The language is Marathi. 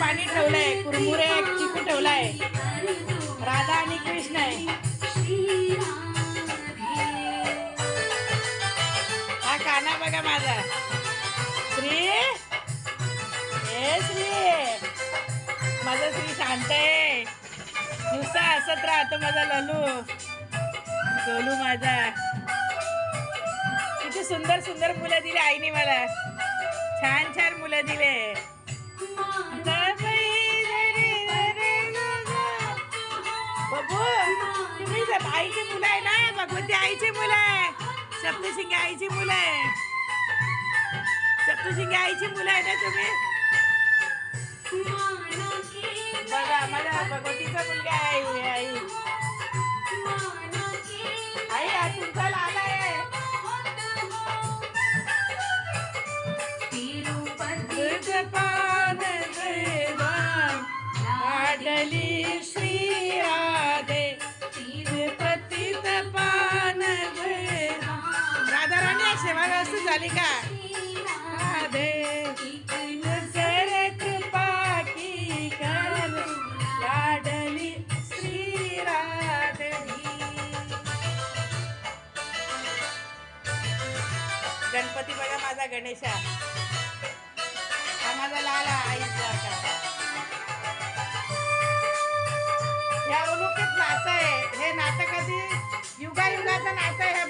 पाणी ठेवलं आहे कुरमुरे चिकू ठेवलाय. राधा आणि कृष्ण आहे. हा काना बघा माझा. श्री? हे श्री. माझा श्री शांत आहे. नुसता असत राहतो माझा ललू. गोलू माझा. किती सुंदर सुंदर मुलं दिली आईने मला. छान छान मुलं दिले. आईची मुलं आहे ना? भगवती आईची मुलं आहे. सप्तशिंगी आईची मुलं आहे. सप्तशिंगी आईची मुलं आहे ना तुम्ही? बघा मला भगवतीचा मुलगा आहे आई. सेवा व्यवस्थित झाली का? राधे गणपती बघा माझा गणेशा. हा माझा लाल आईचा या उलुकीत नातं आहे. हे नातं कधी? युगायुगाचं नातं आहे